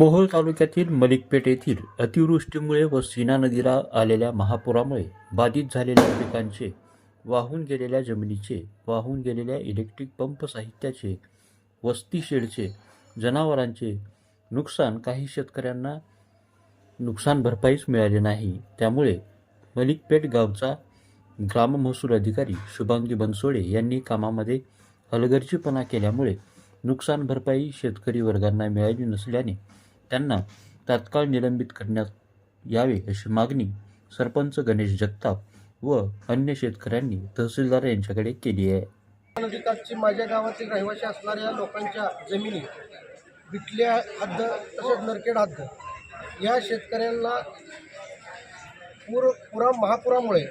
मोहोळ तालुक्यातील मलिकपेठ येथील अतिवृष्टीमुळे व सीना नदीला आलेल्या महापुरामुळे बाधित झालेल्या पिकांचे वाहून गेलेल्या जमिनीचे वाहून गेलेल्या इलेक्ट्रिक पंप साहित्याचे वस्ती शेडचे जनावरांचे नुकसान काही शेतकऱ्यांना नुकसान भरपाईच मिळाले नाही. त्यामुळे मलिकपेठ गावचा ग्राम महसूल अधिकारी शुभांगी बनसोडे यांनी कामामध्ये हलगर्जीपणा केल्यामुळे नुकसान भरपाई शेतकरी वर्गांना मिळाली नसल्याने त्यांना तात्काळ निलंबित करण्यात यावे अशी मागणी सरपंच गणेश जगताप व अन्य शेतकऱ्यांनी तहसीलदार यांच्याकडे केली आहे. नदीकाठची माझ्या गावातील रहिवासी असणाऱ्या लोकांच्या जमिनी बिटल्या हद्द तसेच नरकेड हद्द या शेतकऱ्यांना पूर पुरा महापुरामुळे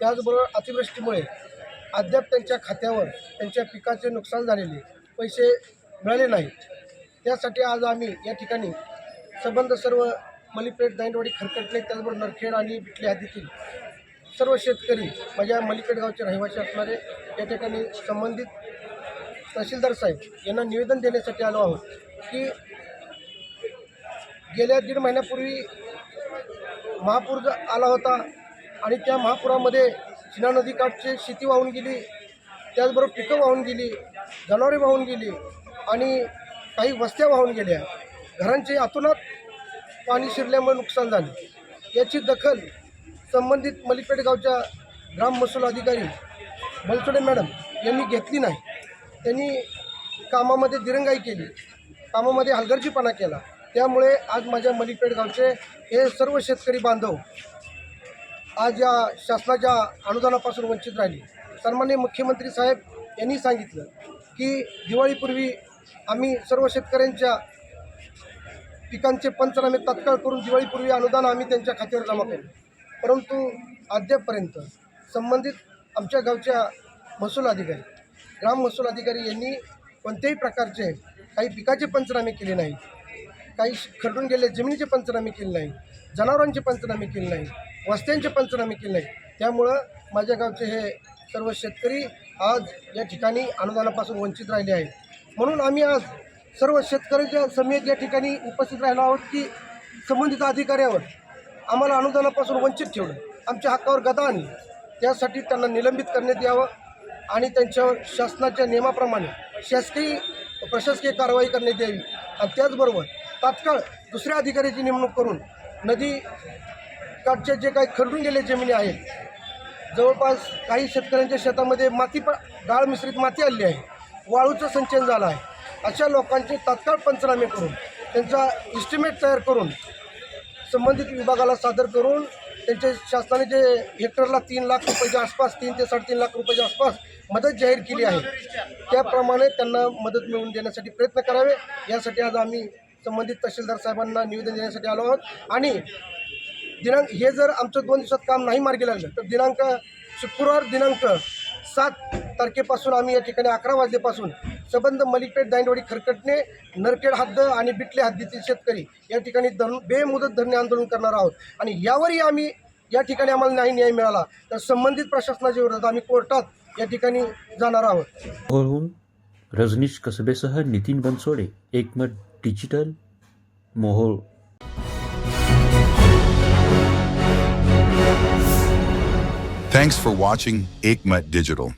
त्याचबरोबर अतिवृष्टीमुळे अद्याप त्यांच्या खात्यावर त्यांच्या पिकाचे नुकसान झालेले पैसे मिळाले नाहीत. त्यासाठी आज आम्ही या ठिकाणी संबंध सर्व मलिपेठ दांडवाडी खरकटले त्याचबरोबर नरखेड आणि बिटले हद्दीतील सर्व शेतकरी माझ्या मलिपेठ गावचे रहिवासी असणारे या ठिकाणी संबंधित तहसीलदार साहेब यांना निवेदन देण्यासाठी आलो आहोत की गेल्या दीड महिन्यापूर्वी महापूर आला होता आणि त्या महापुरामध्ये चिना नदीकाठची शेती वाहून गेली त्याचबरोबर पिकं वाहून गेली जनावरे वाहून गेली आणि काही वस्त्या वाहून गेल्या. घरांचे अतोनात पाणी शिरल्यामुळे नुकसान झाले. याची दखल संबंधित मलिपेठ गावच्या ग्राम महसूल अधिकारी बनसोडे मॅडम यांनी घेतली नाही. त्यांनी कामामध्ये दिरंगाई केली. कामामध्ये हलगर्जीपणा केला. त्यामुळे आज माझ्या मलिपेठ गावचे हे सर्व शेतकरी बांधव आज या शासनाच्या अनुदानापासून वंचित राहिले. सन्मान्य मुख्यमंत्री साहेब यांनी सांगितलं की दिवाळीपूर्वी आम्ही सर्व शेतकऱ्यांच्या पिकांचे पंचनामे तात्काळ करून दिवाळीपूर्वी अनुदान आम्ही त्यांच्या खात्यावर जमा करू. परंतु अद्यापपर्यंत संबंधित आमच्या गावच्या महसूल अधिकारी ग्राम महसूल अधिकारी यांनी कोणत्याही प्रकारचे काही पिकाचे पंचनामे केले नाही काही खरडून गेले जमिनीचे पंचनामे केले नाही जनावरांचे पंचनामे केले नाही वस्त्यांचे पंचनामे केले नाही त्यामुळं माझ्या गावचे हे सर्व शेतकरी आज या ठिकाणी अनुदानापासून वंचित राहिले आहेत. म्हणून आम्ही आज सर्व शेतकऱ्यांच्या समेत या ठिकाणी उपस्थित राहिलो आहोत की संबंधित अधिकाऱ्यावर आम्हाला अनुदानापासून वंचित ठेवलं आमच्या हक्कावर गदा आणली त्यासाठी त्यांना निलंबित करण्यात यावं आणि त्यांच्यावर शासनाच्या नियमाप्रमाणे शासकीय प्रशासकीय कारवाई करण्यात यावी. आणि त्याचबरोबर तात्काळ दुसऱ्या अधिकाऱ्याची नेमणूक करून नदी काठच्या जे काही खरडून गेले जमिनी आहेत जवळपास काही शेतकऱ्यांच्या शेतामध्ये माती पण डाळ मिश्रित माती आली आहे. वाळूचं संचयन झालं आहे. अशा लोकांचे तात्काळ पंचनामे करून त्यांचा इस्टिमेट तयार करून संबंधित विभागाला सादर करून त्यांचे शासनाने जे हेक्टरला तीन लाख रुपयाच्या आसपास तीन ते साडेतीन लाख रुपयाच्या आसपास मदत जाहीर केली आहे. त्याप्रमाणे त्यांना मदत मिळवून देण्यासाठी प्रयत्न करावे. यासाठी आज आम्ही संबंधित तहसीलदार साहेबांना निवेदन देण्यासाठी आलो आहोत. आणि दिनांक हे जर आमचं दोन दिवसात काम नाही मार्गी लागलं तर दिनांक शुक्रवार दिनांक सात तारखेपासून आम्ही या ठिकाणी अकरा वाजल्यापासून संबंध मलिकपेठ दांडवाडी खरकटणे नरखेड हद्द आणि बिटले हद्दीतील शेतकरी या ठिकाणी धन बेमुदत धरणे आंदोलन करणार आहोत. आणि यावरही आम्ही या ठिकाणी आम्हाला नाही न्याय मिळाला तर संबंधित प्रशासनाच्या विरोधात आम्ही कोर्टात या ठिकाणी जाणार आहोत. Rajneesh कसबेसह Nitin Bansode Ekmat digital Mohol. Thanks for watching Aikmat Digital.